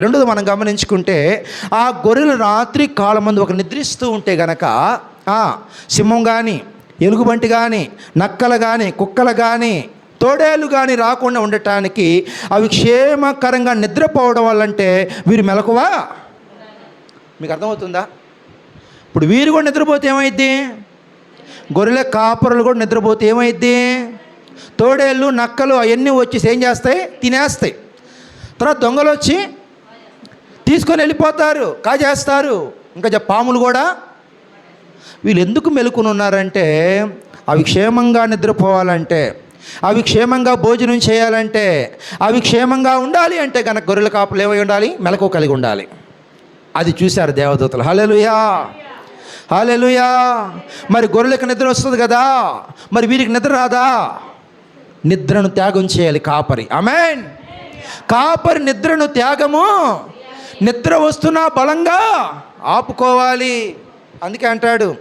రెండోది మనం గమనించుకుంటే ఆ గొర్రెలు రాత్రి కాలమందు ఒక నిద్రిస్తూ ఉంటే గనక సింహం కానీ ఎలుగుబంటి కానీ నక్కలు కానీ కుక్కలు కానీ తోడేలు కానీ రాకుండా ఉండటానికి అవి క్షేమకరంగా నిద్రపోవడం వల్లంటే వీరు మెలకువా? మీకు అర్థమవుతుందా? ఇప్పుడు వీరు కూడా నిద్రపోతే ఏమైద్ది? గొర్రెల కాపరులు కూడా నిద్రపోతే ఏమైద్ది? తోడేళ్ళు నక్కలు అవన్నీ వచ్చి ఏం చేస్తాయి? తినేస్తాయి. తర్వాత దొంగలు వచ్చి తీసుకొని వెళ్ళిపోతారు. కాజేస్తారు ఇంకా పాములు కూడా? వీళ్ళు ఎందుకు మెలుకుని ఉన్నారంటే అవి క్షేమంగా నిద్రపోవాలంటే అవి క్షేమంగా భోజనం చేయాలంటే అవి క్షేమంగా ఉండాలి అంటే కనుక గొర్రెల కాపులు ఏమై ఉండాలి? మెలకు కలిగి ఉండాలి. అది చూశారు దేవదూతలు. హలెలుయా హలెలుయా మరి గొర్రెలకు నిద్ర వస్తుంది కదా? మరి వీరికి నిద్ర రాదా? నిద్రను త్యాగం చేయాలి కాపరి. అమెన్ కాపరి నిద్రను త్యాగము నిద్ర వస్తున్నా బలంగా. ఆపుకోవాలి. అందుకే అంటాడు.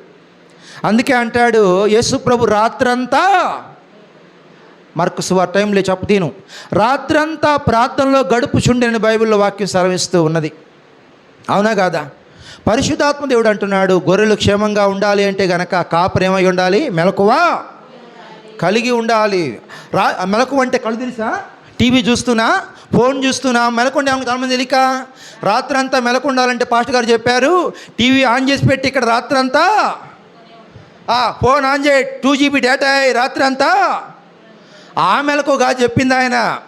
అందుకే అంటాడు యేసు ప్రభు రాత్రంతా మరొక సువార్ టైంలో చెప్పతీను రాత్రంతా ప్రార్థనలో గడుపుచుండని బైబిల్లో వాక్యం సెలవిస్తూ ఉన్నది. అవునా కాదా? పరిశుద్ధాత్మ దేవుడు అంటున్నాడు గొర్రెలు క్షేమంగా ఉండాలి అంటే గనక కాపరేమై ఉండాలి? మెలకువా కలిగి ఉండాలి. రా మెలకు అంటే కళ్ళు తెలుసా టీవీ చూస్తున్నా ఫోన్ చూస్తున్నా మెలకుండా చాలామంది తెలియక? రాత్రంతా మెలకొండాలంటే పాస్టర్ గారు చెప్పారు టీవీ ఆన్ చేసి పెట్టి ఇక్కడ రాత్రంతా. ఆ, ఫోన్ ఆన్ చేయి టూ జీబీ డేటా రాత్రి అంతా మెలకు కాదు చెప్పింది ఆయన.